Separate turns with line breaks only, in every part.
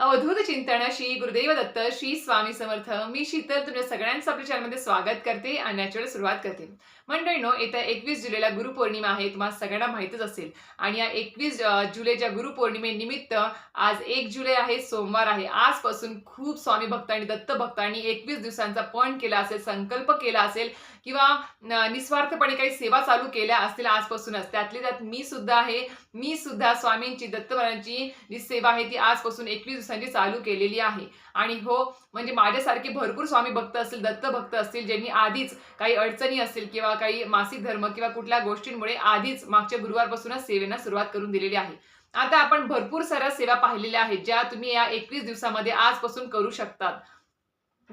अवधूत चिंतन श्री गुरुदेव दत्त श्री स्वामी समर्थ. मी शीतल तुमच्या सगळ्यांचं आपल्या चॅनलमध्ये स्वागत करते आणि याच्यावर सुरुवात करते. मंडळीनो येत्या एकवीस जुलैला गुरुपौर्णिमा आहे तुम्हाला सगळ्यांना माहितीच असेल. आणि या एकवीस जुलैच्या गुरुपौर्णिमेनिमित्त आज एक जुलै आहे सोमवार आहे. आजपासून खूप स्वामी भक्तांनी दत्त भक्तांनी एकवीस दिवसांचा पण केला असेल संकल्प केला असेल. किंवा निस्वार्थपणे काही सेवा चालू केल्या असतील आजपासूनच. त्यातली त्यात मी सुद्धा आहे. मी सुद्धा स्वामींची दत्तभरांची जी सेवा आहे ती आजपासून एकवीस दिवसांची चालू केलेली आहे. आणि हो म्हणजे माझ्यासारखे भरपूर स्वामी भक्त असतील दत्त भक्त असतील ज्यांनी आधीच काही अडचणी असतील किंवा काही मासिक धर्म किंवा कुठल्या गोष्टींमुळे आधीच मागच्या गुरुवारपासूनच सेवेना सुरुवात करून दिलेली आहे. आता आपण भरपूर साऱ्या सेवा पाहिलेल्या आहेत ज्या तुम्ही या एकवीस दिवसामध्ये आजपासून करू शकतात.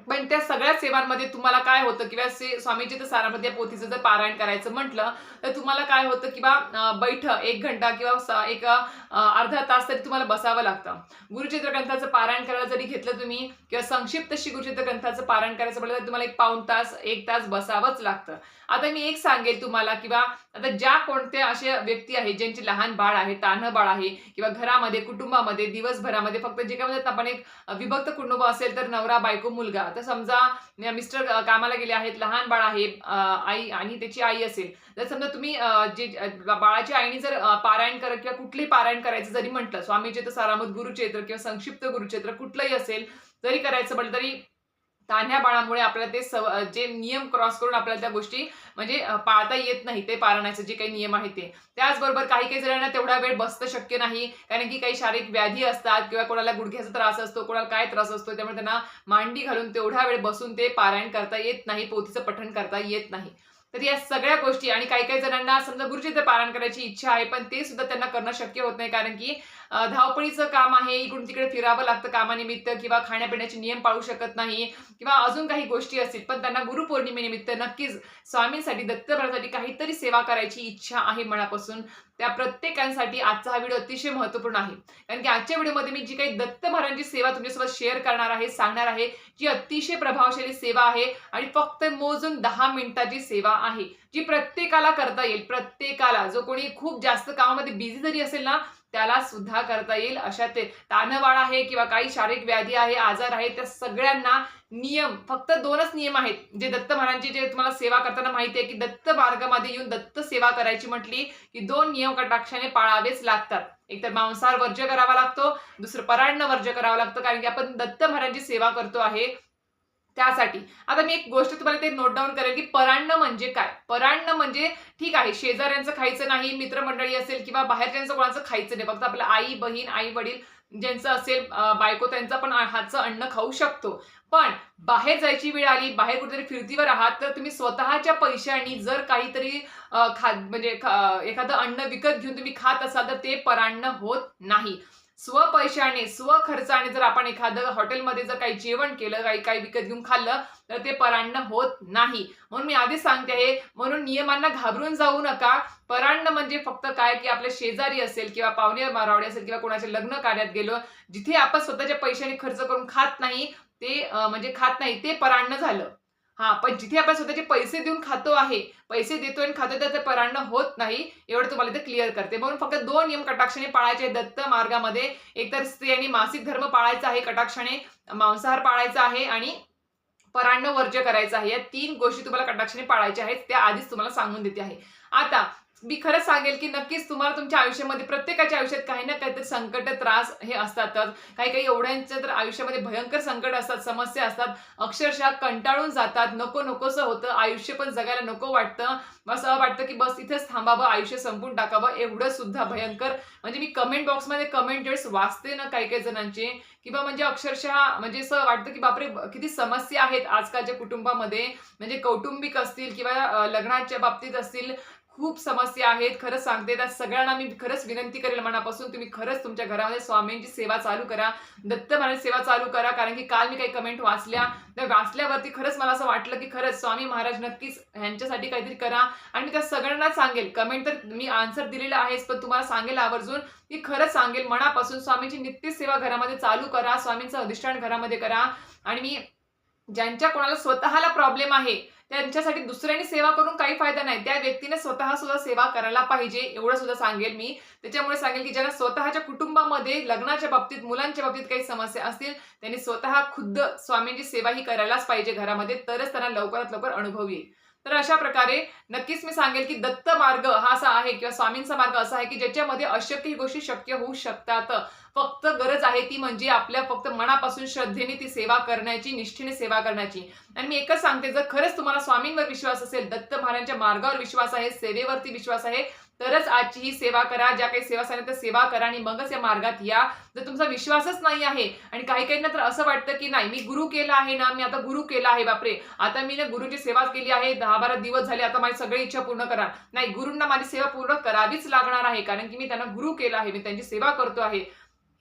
पण त्या सगळ्या सेवांमध्ये तुम्हाला काय होतं? किंवा से स्वामीजी तर सारामध्ये पोथीचं जर पारायण करायचं म्हटलं तर तुम्हाला काय होतं किंवा बैठक बैठ एक घंटा किंवा एक अर्धा तास तरी तुम्हाला बसावं लागतं. गुरुचित्र ग्रंथाचं पारायण करायला जरी घेतलं तुम्ही किंवा संक्षिप्त अशी गुरुचित्र ग्रंथाचं पारायण करायचं म्हटलं तर तुम्हाला एक पाऊण तास एक तास बसावंच लागतं. आता मी एक सांगेल तुम्हाला किंवा आता ज्या कोणत्या अशा व्यक्ती आहेत ज्यांची लहान बाळ आहे तान्ह बाळ आहे किंवा घरामध्ये कुटुंबामध्ये दिवसभरामध्ये फक्त जे काय म्हणतात आपण एक विभक्त कुटुंब असेल तर नवरा बायको मुलगा. तर समजा मिस्टर कामाला गेले आहेत लहान बाळ आहे आई आणि त्याची आई असेल. तर समजा तुम्ही जे बाळाच्या आईने जर पारायण कर किंवा कुठलेही पारायण करायचं जरी म्हटलं स्वामीचे तर सारामत गुरुचेत्र किंवा संक्षिप्त गुरुचेत्र कुठलंही असेल जरी करायचं म्हटलं तरी तान्ह्या बाळामुळे आपल्याला ते सव जे नियम क्रॉस करून आपल्याला त्या गोष्टी म्हणजे पाळता येत नाही ते पाळण्याचे जे काही नियम आहेत ते. त्याचबरोबर काही काही जणांना तेवढा वेळ बसतं शक्य नाही कारण की काही शारीरिक व्याधी असतात किंवा कोणाला गुडघ्याचा त्रास असतो कोणाला काय त्रास असतो त्यामुळे त्यांना मांडी घालून तेवढा वेळ बसून ते पारायण करता येत नाही पोथीचं पठण करता येत नाही. तर या सगळ्या गोष्टी आणि काही काही जणांना समजा गुरुचित्र पारायण करायची इच्छा आहे पण ते सुद्धा त्यांना करणं शक्य होत नाही कारण की धावपळीचं काम आहे इकडून तिकडे फिरावं लागतं कामानिमित्त किंवा खाण्यापिण्याचे नियम पाळू शकत नाही किंवा अजून काही गोष्टी असतील पण त्यांना गुरुपौर्णिमेनिमित्त नक्कीच स्वामींसाठी दत्तभरासाठी काहीतरी सेवा करायची इच्छा आहे मनापासून. त्या प्रत्येकांसाठी आजचा हा व्हिडिओ अतिशय महत्त्वपूर्ण आहे. कारण की आजच्या व्हिडिओमध्ये मी जी काही दत्त महाराजांची सेवा तुमच्यासोबत शेअर करणार आहे सांगणार आहे जी अतिशय प्रभावशाली सेवा आहे आणि फक्त मोजून दहा मिनिटाची सेवा आहे जी प्रत्येकाला करता येईल प्रत्येकाला. जो कोणी खूप जास्त कामामध्ये बिझी जरी असेल ना त्याला सुद्धा करता येईल अशा ते तानवाळ आहे किंवा काही शारीरिक व्याधी आहे आजार आहे त्या सगळ्यांना नियम फक्त दोनच नियम आहेत. जे दत्त महाराजांची जे तुम्हाला सेवा करताना माहिती आहे की दत्त मार्गामध्ये येऊन दत्त सेवा करायची म्हटली की दोन नियम कटाक्षाने पाळावेच लागतात. एक तर मांसाहार वर्ज्य करावा लागतो दुसरं परान्न वर्ज्य करावं लागतं कारण की आपण दत्त महाराजांची सेवा करतो आहे. त्यासाठी. आता मी एक गोष्ट तुम्हाला ते नोट डाऊन करेल की परांड म्हणजे काय? परांड म्हणजे ठीक आहे शेजाऱ्यांचं खायचं नाही मित्रमंडळी असेल किंवा बाहेरच्यांचं कोणाचं खायचं नाही. फक्त आपलं आई बहीण आई वडील ज्यांचं असेल बायको त्यांचं पण हातचं अन्न खाऊ शकतो. पण बाहेर जायची वेळ आली बाहेर कुठेतरी फिरतीवर आहात तर तुम्ही स्वतःच्या पैशांनी जर काहीतरी खा म्हणजे एखादं अन्न विकत घेऊन तुम्ही खात असाल तर ते परांड होत नाही. स्वपैशाने स्वखर्चाने जर आपण एखादं हॉटेलमध्ये जर काही जेवण केलं काही काही विकत घेऊन खाल्लं तर ते परान्न होत नाही. म्हणून मी आधीच सांगते आहे म्हणून नियमांना घाबरून जाऊ नका. परान्न म्हणजे फक्त काय? की आपल्या शेजारी असेल किंवा पाहुणे मारावडे असेल किंवा कोणाच्या लग्न कार्यात गेलो जिथे आपण स्वतःच्या पैशाने खर्च करून खात नाही ते म्हणजे खात नाही ते परांड झालं. हा पण जिथे आपण स्वतःचे पैसे देऊन खातो आहे पैसे देतोय आणि खातो तर परांड होत नाही एवढं तुम्हाला इथे क्लिअर करते. म्हणून फक्त दोन नियम कटाक्षाने पाळायचे दत्त मार्गामध्ये. एकतर स्त्रियांनी मासिक धर्म पाळायचा आहे कटाक्षाने मांसाहार पाळायचा आहे आणि परांड वर्ज्य करायचं आहे. या तीन गोष्टी तुम्हाला कटाक्षाने पाळायच्या आहेत त्या आधीच तुम्हाला सांगून देते आहे. आता मी खरंच सांगेल की नक्कीच तुम्हाला तुमच्या आयुष्यामध्ये प्रत्येकाच्या आयुष्यात काही ना काहीतरी संकट त्रास हे असतातच. काही काही एवढ्यांच्या तर आयुष्यामध्ये भयंकर संकट असतात समस्या असतात. अक्षरशः कंटाळून जातात. नको नकोसं होतं. आयुष्य पण जगायला नको वाटतं. असं वाटतं की बस इथेच थांबावं आयुष्य संपून टाकावं. एवढं सुद्धा भयंकर. म्हणजे मी कमेंट बॉक्समध्ये कमेंटेड्स वाचते ना काही काही जणांचे किंवा म्हणजे अक्षरशः म्हणजे असं वाटतं की बापरे किती समस्या आहेत आजकालच्या कुटुंबामध्ये. म्हणजे कौटुंबिक असतील किंवा लग्नाच्या बाबतीत असतील खूप समस्या आहेत. खरंच सांगते त्या सगळ्यांना मी खरंच विनंती करेल मनापासून तुम्ही खरंच तुमच्या घरामध्ये स्वामींची सेवा चालू करा. दत्त महाराज सेवा चालू करा कारण की काल मी काही कमेंट वाचल्या. त्या वाचल्यावरती खरंच मला असं वाटलं की खरंच स्वामी महाराज नक्कीच ह्यांच्यासाठी काहीतरी करा. आणि मी त्या सगळ्यांना सांगेल कमेंट तर मी आन्सर दिलेला आहेच पण तुम्हाला सांगेल आवर्जून की खरंच सांगेल मनापासून स्वामींची नित्य सेवा घरामध्ये चालू करा स्वामींचं अधिष्ठान घरामध्ये करा. आणि मी ज्यांच्या कोणाला स्वतःला प्रॉब्लेम आहे त्यांच्यासाठी दुसऱ्यांनी सेवा करून काही फायदा नाही. त्या व्यक्तीने स्वतः सुद्धा सेवा करायला पाहिजे एवढं सुद्धा सांगेल मी. त्याच्यामुळे सांगेल की ज्यांना स्वतःच्या कुटुंबामध्ये लग्नाच्या बाबतीत मुलांच्या बाबतीत काही समस्या असतील त्यांनी स्वतः खुद्द स्वामींची सेवा ही करायलाच पाहिजे घरामध्ये तरच त्यांना लवकरात लवकर अनुभव येईल. तर अशा प्रकारे नक्कीच मी सांगेल की दत्त मार्ग हा असा आहे किंवा स्वामींचा मार्ग असा आहे की ज्याच्यामध्ये अशक्य ही गोष्टी शक्य होऊ शकतात. फक्त गरज आहे ती म्हणजे आपल्या फक्त मनापासून श्रद्धेने ती सेवा करण्याची निष्ठेने सेवा करण्याची. आणि मी एकच सांगते जर खरंच तुम्हाला स्वामींवर विश्वास असेल दत्त महाराजांच्या मार्गावर विश्वास आहे सेवेवरती विश्वास आहे तरच आजची ही सेवा करा ज्या काही सेवा सांगितल्या त्या सेवा करा आणि मगच या मार्गात या. जर तुमचा विश्वासच नाही आहे आणि काही काहींना तर असं वाटतं की नाही मी गुरु केला आहे ना मी आता गुरु केला आहे बापरे. आता मी ना गुरुची सेवा केली आहे दहा बारा दिवस झाले आता माझी सगळी इच्छा पूर्ण करा नाही गुरूंना माझी सेवा पूर्ण करावीच लागणार आहे कारण की मी त्यांना गुरु केला आहे मी त्यांची सेवा करतो आहे.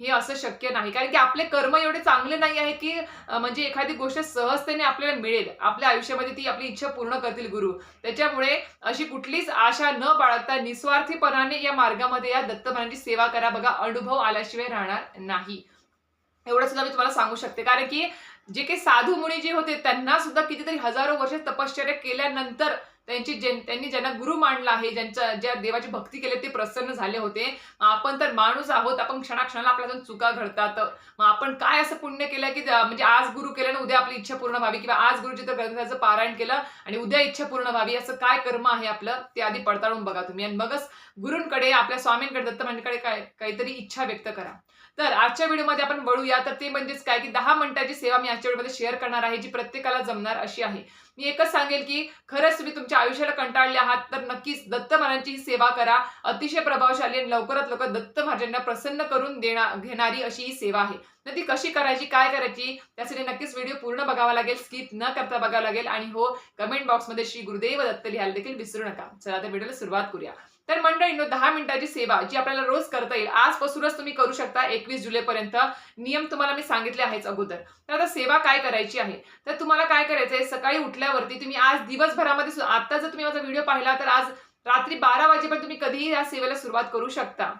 हे असं शक्य नाही. कारण की आपले कर्म एवढे चांगले नाही आहे की म्हणजे एखादी गोष्ट सहजतेने आपल्याला मिळेल. आपल्या आयुष्यामध्ये ती आपली इच्छा पूर्ण करतील गुरु. त्याच्यामुळे अशी कुठलीच आशा न बाळगता निस्वार्थीपणाने या मार्गामध्ये या दत्तपणाची सेवा करा बघा. अनुभव आल्याशिवाय राहणार नाही. एवढं सुद्धा मी तुम्हाला सांगू शकते. कारण की जे काही साधू मुनी जे होते त्यांना सुद्धा कितीतरी हजारो वर्ष तपश्चर्या केल्यानंतर त्यांची जे त्यांनी ज्यांना गुरु मानला आहे ज्यांच्या ज्या देवाची भक्ती केली ते प्रसन्न झाले होते. आपण तर माणूस आहोत आपण क्षणाक्षणाला आपल्या चुका घडतात. मग आपण काय असं पुण्य केलं की म्हणजे आज गुरु केलं आणि उद्या आपली इच्छा पूर्ण व्हावी किंवा आज गुरुची तर ग्रंथाचं पारायण केलं आणि उद्या इच्छा पूर्ण व्हावी असं काय कर्म आहे आपलं? ते आधी पडताळून बघा तुम्ही. आणि मगच गुरूंकडे आपल्या स्वामींकडे दत्तमांकडे काय काहीतरी इच्छा व्यक्त करा. तर आजच्या व्हिडिओमध्ये आपण वळूया तर ते म्हणजेच काय की दहा मिनिटाची सेवा मी आजच्या व्हिडिओमध्ये शेअर करणार आहे जी प्रत्येकाला जमणार अशी आहे. मी एकच सांगेल की खरंच तुम्ही तुमच्या आयुष्याला कंटाळले आहात तर नक्कीच दत्त महाराजांची ही सेवा करा. अतिशय प्रभावशाली आणि लवकरात लवकर दत्त महाराजांना प्रसन्न करून देणार घेणारी अशी ही सेवा आहे. तर ती कशी करायची काय करायची त्यासाठी नक्कीच व्हिडिओ पूर्ण बघावा लागेल स्किप न करता बघावा लागेल. आणि हो कमेंट बॉक्समध्ये श्री गुरुदेव दत्त लिहायला देखील विसरू नका. चला तर व्हिडिओला सुरुवात करूया. तर मंडळींनो दहा मिनिटाची सेवा जी आपल्याला रोज करता येईल आजपासूनच तुम्ही करू शकता एकवीस जुलैपर्यंत. नियम तुम्हाला मी सांगितले आहेच अगोदर. तर आता सेवा काय करायची आहे? तर तुम्हाला काय करायचं आहे? सकाळी उठल्यावरती तुम्ही आज दिवसभरामध्ये आता जर तुम्ही माझा व्हिडिओ पाहिला तर आज रात्री बारा वाजेपर्यंत तुम्ही कधीही या सेवेला सुरुवात करू शकता.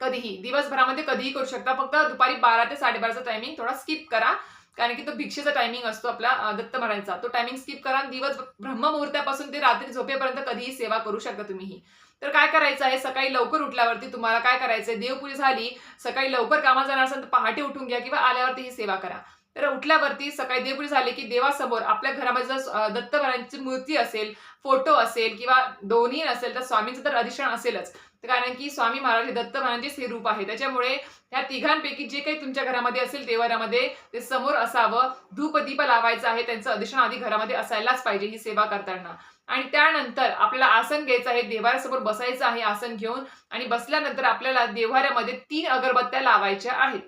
कधीही. दिवसभरामध्ये कधीही करू शकता. फक्त दुपारी बारा ते साडेबाराचा टायमिंग थोडा स्किप करा. कारण की तो भिक्षेचा टायमिंग असतो आपला दत्त महाराजांचा तो टायमिंग स्किप करा दिवस ब्रह्ममुहूर्तापासून ते रात्री झोपेपर्यंत कधीही सेवा करू शकता तुम्हीही तर काय करायचं आहे? सकाळी लवकर उठल्यावरती तुम्हाला काय करायचंय? देवपूजा झाली सकाळी लवकर कामात जाणार असेल तर पहाटे उठून घ्या किंवा आल्यावरती ही सेवा करा. तर उठल्यावरती सकाळी देवपूजा झाली की देवासमोर आपल्या घरामध्ये जर दत्त महाराजांची मूर्ती असेल फोटो असेल किंवा दोन्ही असेल तर स्वामींचं तर अधिष्ठान असेलच. कारण की स्वामी महाराज हे दत्त महाराजांचेच हे रूप आहे. त्याच्यामुळे त्या तिघांपैकी जे काही तुमच्या घरामध्ये असेल देवाऱ्यामध्ये ते समोर असावं. धूपदीप लावायचं आहे त्यांचं अधिष्ठान आधी घरामध्ये असायलाच पाहिजे ही सेवा करताना. आणि त्यानंतर आपल्याला आसन घ्यायचं आहे देवाऱ्यासमोर बसायचं आहे आसन घेऊन आणि बसल्यानंतर आपल्याला देव्हाऱ्यामध्ये तीन अगरबत्त्या लावायच्या आहेत.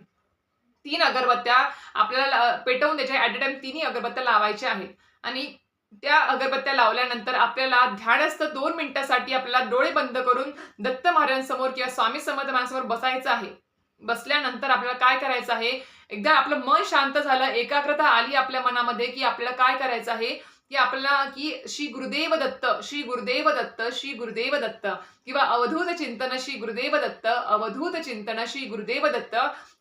तीन अगरबत्त्या आपल्याला पेटवून द्यायच्या ॲट अ टाइम तिन्ही अगरबत्त्या लावायच्या आहेत. आणि त्या अगरबत्त्या लावल्यानंतर आपल्याला ध्यानस्थ दोन मिनिटासाठी आपल्याला डोळे बंद करून दत्त महाराजांसमोर किंवा स्वामी समर्थ महाराजांसमोर बसायचं आहे. बसल्यानंतर आपल्याला काय करायचं आहे? एकदा आपलं मन शांत झालं एकाग्रता आली आपल्या मनामध्ये की आपल्याला काय करायचं आहे? की आपल्याला की श्री गुरुदेव दत्त श्री गुरुदेव दत्त श्री गुरुदेव दत्त किंवा अवधूत चिंतन श्री गुरुदेव दत्त अवधूत चिंतन श्री गुरुदेव दत्त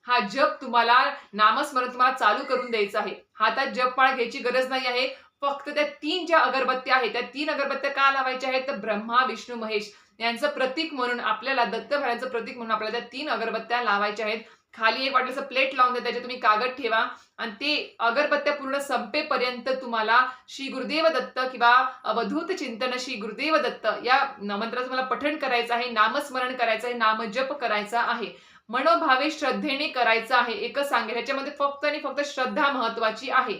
हा जप तुम्हाला नामस्मरण तुम्हाला चालू करून द्यायचा आहे. हातात जपमाळ घ्यायची गरज नाही आहे. फक्त त्या तीन ज्या अगरबत्त्या आहेत त्या तीन अगरबत्त्या का लावायच्या आहेत? तर ब्रह्मा विष्णू महेश यांचं प्रतीक म्हणून आपल्याला दत्त प्रतीक म्हणून आपल्याला त्या तीन अगरबत्त्या लावायच्या आहेत. खाली एक वाटलं प्लेट लावून द्या त्याच्यात तुम्ही कागद ठेवा आणि ते अगरबत्त्या पूर्ण संपेपर्यंत तुम्हाला श्री गुरुदेव दत्त किंवा अवधूत चिंतन श्री गुरुदेव दत्त या मंत्राचं मला पठण करायचं आहे नामस्मरण करायचं आहे नामजप करायचा आहे. मनोभावे श्रद्धेने करायचं आहे एकच सांगेल. ह्याच्यामध्ये फक्त आणि फक्त श्रद्धा महत्वाची आहे.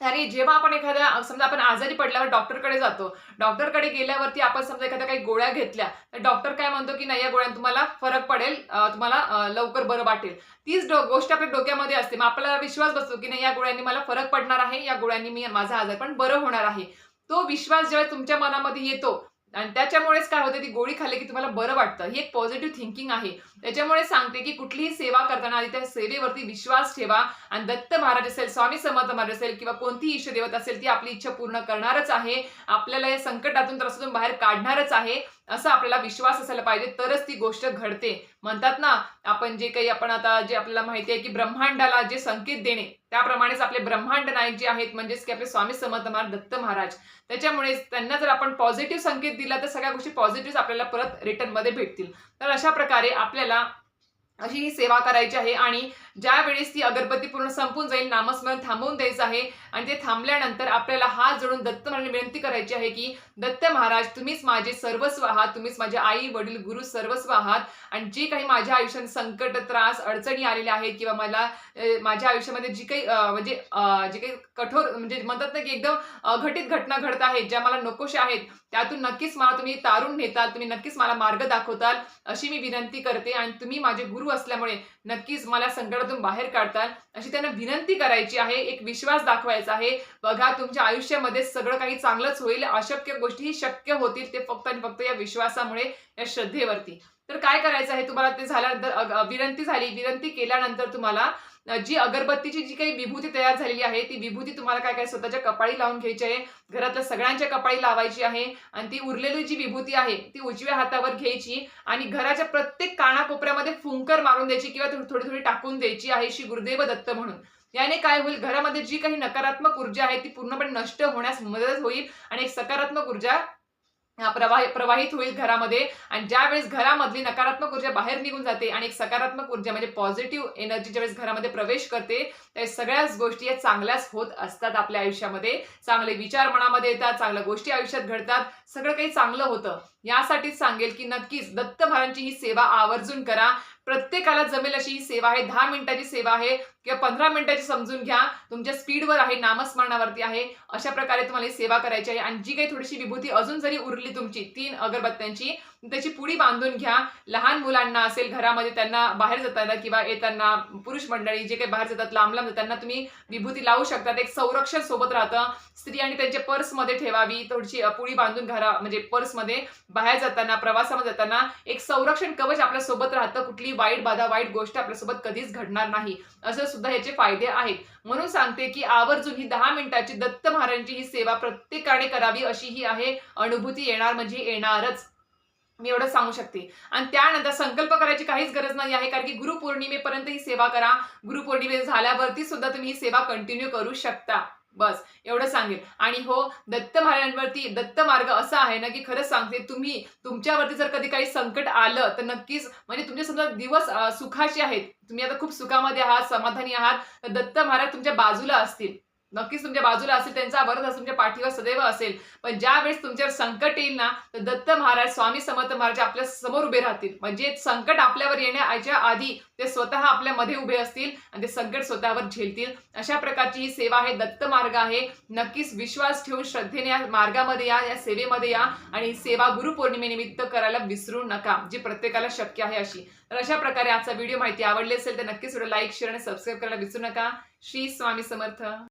अरे जेव्हा आपण एखाद्या समजा आपण आजारी पडल्यावर डॉक्टरकडे जातो. डॉक्टरकडे गेल्यावरती आपण समजा एखाद्या काही गोळ्या घेतल्या तर डॉक्टर काय म्हणतो की नाही या गोळ्यात तुम्हाला फरक पडेल तुम्हाला लवकर बरं वाटेल. तीच डो- गोष्ट आपल्या डोक्यामध्ये असते. मग आपल्याला विश्वास बसतो की नाही या गोळ्यांनी मला फरक पडणार आहे या गोळ्यांनी मी माझा आजार पण बरं होणार आहे. तो विश्वास जेव्हा तुमच्या मनामध्ये येतो आणि त्याच्यामुळेच काय होते ती गोळी खाल्ली की तुम्हाला बरं वाटतं. ही एक पॉझिटिव्ह थिंकिंग आहे. त्याच्यामुळे सांगते की कुठलीही सेवा करताना आधी त्या सेवेवरती विश्वास ठेवा आणि दत्त महाराज असेल स्वामी समर्थ महाराज असेल किंवा कोणतीही इष्टदेवत असेल ती आपली इच्छा पूर्ण करणारच आहे. आपल्याला या संकटातून त्रासातून बाहेर काढणारच आहे. असा आपल्याला विश्वास असायला पाहिजे तरच ती गोष्ट घडते. म्हणतात ना आपण जे काही आपण आता जे आपल्याला माहिती आहे की ब्रह्मांडाला जे संकेत देणे त्याप्रमाणेच आपले ब्रह्मांड नायक जे आहेत म्हणजेच की आपले स्वामी समर्थ महाराज दत्त महाराज त्याच्यामुळे त्यांना जर आपण पॉझिटिव्ह संकेत दिला तर सगळ्या गोष्टी पॉझिटिव्ह आपल्याला परत रिटर्नमध्ये भेटतील. तर अशा प्रकारे आपल्याला अशी ही सेवा करायची आहे आणि ज्यावेळेस ती अगरबत्ती पूर्ण संपून जाईल नामस्मरण थांबवून द्यायचं आहे आणि ते थांबल्यानंतर आपल्याला हात जोडून दत्त महाराजांनी विनंती करायची आहे की दत्त महाराज तुम्हीच माझे सर्वस्व आहात तुम्हीच माझे आई वडील गुरु सर्वस्व आहात आणि जे काही माझ्या आयुष्यात संकट त्रास अडचणी आलेल्या आहेत किंवा मला माझ्या आयुष्यामध्ये जी काही म्हणजे जे काही कठोर म्हणजे म्हणतात ना की एकदम अघटित घटना घडत आहेत ज्या मला नकोशा आहेत त्यातून नक्कीच मला तुम्ही तारून नेताल तुम्ही नक्कीच मला मार्ग दाखवताल अशी मी विनंती करते आणि तुम्ही माझे गुरु असल्यामुळे नक्कीच मला संकटातून बाहेर काढताल. अशी त्यांना विनंती करायची आहे एक विश्वास दाखवायचा आहे. बघा तुमच्या आयुष्यामध्ये सगळं काही चांगलंच होईल. अशक्य गोष्टीही शक्य होतील ते फक्त आणि फक्त या विश्वासामुळे या श्रद्धेवरती. तर काय करायचं आहे तुम्हाला? ते झाल्यानंतर विनंती झाली. विनंती केल्यानंतर तुम्हाला जी अगरबत्तीची जी काही विभूती तयार झालेली आहे ती विभूती तुम्हाला काय काय स्वतःच्या कपाळी लावून घ्यायची आहे घरातल्या सगळ्यांच्या कपाळी लावायची आहे आणि ती उरलेली जी विभूती आहे ती उजव्या हातावर घ्यायची आणि घराच्या प्रत्येक कानाकोपऱ्यामध्ये फुंकर मारून द्यायची किंवा थोडी थोडी टाकून द्यायची आहे श्री गुरुदेव दत्त म्हणून. याने काय होईल घरामध्ये जी काही नकारात्मक ऊर्जा आहे ती पूर्णपणे नष्ट होण्यास मदत होईल आणि एक सकारात्मक ऊर्जा प्रवाही प्रवाहित होईल घरामध्ये. आणि ज्यावेळेस घरामधली नकारात्मक ऊर्जा बाहेर निघून जाते आणि एक सकारात्मक ऊर्जा म्हणजे पॉझिटिव्ह एनर्जी ज्यावेळेस घरामध्ये प्रवेश करते त्या सगळ्याच गोष्टी या चांगल्याच होत असतात आपल्या आयुष्यामध्ये. चांगले विचार मनामध्ये येतात चांगल्या गोष्टी आयुष्यात घडतात. सगळं काही चांगलं होतं. यासाठीच सांगेल की नक्कीच दत्त महाराजांची ही सेवा आवर्जून करा. प्रत्येकाला जमेल अशी ही सेवा आहे. दहा मिनिटाची सेवा आहे किंवा पंधरा मिनिटाची समजून घ्या. तुमच्या स्पीडवर आहे नामस्मरणावरती आहे. अशा प्रकारे तुम्हाला ही सेवा करायची आहे. आणि जी काही थोडीशी विभूती अजून जरी उरली तुमची तीन अगरबत्त्यांची त्याची पुडी बांधून घ्या. लहान मुलांना असेल घरामध्ये त्यांना बाहेर जाताना किंवा येताना पुरुष मंडळी जे काही बाहेर जातात लांब लांब त्यांना तुम्ही विभूती लावू शकतात एक संरक्षण सोबत राहतं. स्त्री आणि त्यांच्या पर्समध्ये ठेवावी थोडीशी पुडी बांधून घरा म्हणजे पर्समध्ये बाहेर जाताना प्रवासामध्ये जाताना एक संरक्षण कवच आपल्यासोबत राहतं. कुठली वाईट बाधा वाईट गोष्ट आपल्यासोबत कधीच घडणार नाही. असं सुद्धा याचे फायदे आहेत. म्हणून सांगते की आवर्जून ही दहा मिनिटाची दत्त महाराजांची ही सेवा प्रत्येकाने करावी अशी ही आहे. अनुभूती येणार म्हणजे येणारच. मी एवढं सांगू शकते. आणि त्यानंतर संकल्प करायची काहीच गरज नाही आहे कारण की गुरुपौर्णिमेपर्यंत ही सेवा करा. गुरुपौर्णिमे झाल्यावरती सुद्धा तुम्ही ही सेवा कंटिन्यू करू शकता. बस एवढं सांगेल. आणि हो दत्त महाराजांवरती दत्त मार्ग असा आहे ना की खरंच सांगते तुम्ही तुमच्यावरती जर कधी काही संकट आलं तर नक्कीच म्हणजे तुमचे समजा दिवस सुखाचे आहेत. तुम्ही आता खूप सुखामध्ये आहात समाधानी आहात तर दत्त महाराज तुमच्या बाजूला असतील. नक्कीच तुमच्या बाजूला असेल त्यांचा वरद तुमच्या पाठीवर सदैव असेल. पण ज्या वेळेस तुमच्यावर संकट येईल ना तर दत्त महाराज स्वामी समर्थ महाराज आपल्यासमोर उभे राहतील. म्हणजे संकट आपल्यावर येण्याच्या आधी ते स्वतः आपल्या मध्ये उभे असतील आणि ते संकट स्वतःवर झेलतील. अशा प्रकारची ही सेवा आहे दत्त मार्ग आहे. नक्कीच विश्वास ठेवून श्रद्धेने या मार्गामध्ये या या सेवेमध्ये या आणि ही सेवा गुरुपौर्णिमेनिमित्त करायला विसरू नका जी प्रत्येकाला शक्य आहे अशी. तर अशा प्रकारे आजचा व्हिडिओ माहिती आवडली असेल तर नक्कीच व्हिडिओ लाईक शेअर आणि सबस्क्राईब करायला विसरू नका. श्री स्वामी समर्थ.